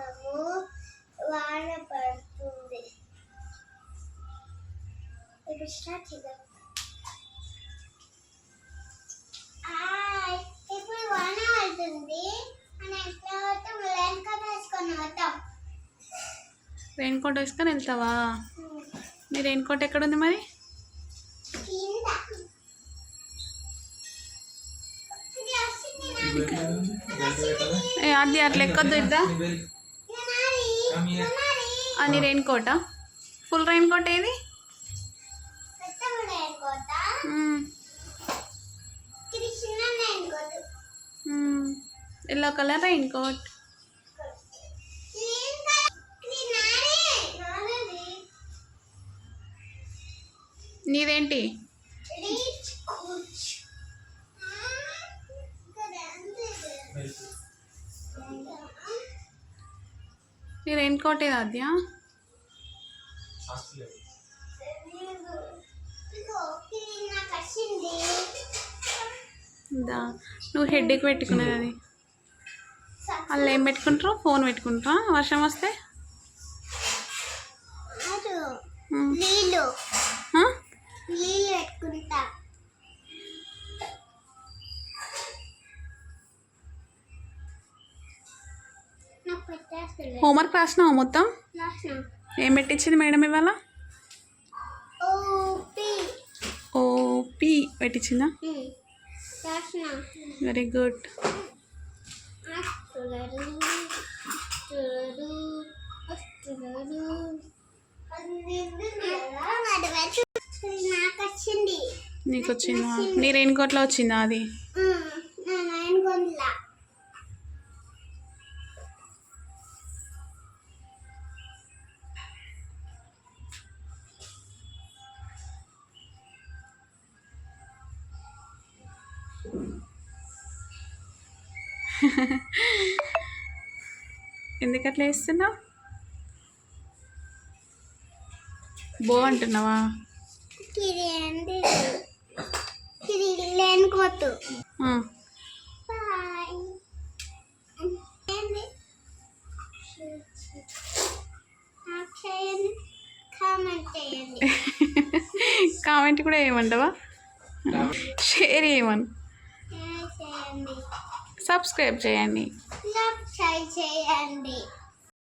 దినము వాన పడుతుంది ఇప్పుడు వాన పడుతుంది. రెయిన్ వేసుకొని వేసుకొని వెళ్తావా? మీ రెయిన్ కోట్ ఎక్కడుంది మరి? అది అట్లా ఎక్కొద్దు ఇద్దా? అని rain coat full rain coat ఏది. Yellow colour rain coat. నీదేంటి? ఇక్కడ అంతే నీ రెయిన్ కోట్ ఏది అద్యా ఇదిగో ఇది నాకు వచ్చింది దా. నువ్వు హెడ్కి పెట్టుకునేది అది. వాళ్ళు ఏం పెట్టుకుంటారు ఫోన్ పెట్టుకుంటారా? వర్షం వస్తే. నీళ్ళు. హోంవర్క్ రాసినావా మొత్తం? ఏం పెట్టించింది మేడం ఇవాళ? ఓపి. పెట్టించిందా? Very good. నీకు వచ్చిందా నీ రెయిన్ కోట్లో వచ్చిందా అది? ఎందుకు అట్లా వేస్తున్నావు బో అంటున్నావా కామెంట్ కూడా ఏమంటావా? షేర్ చేయమను. సబ్స్క్రైబ్ చేయండి. సబ్స్క్రైబ్ చేయండి ట్రై చేయండి.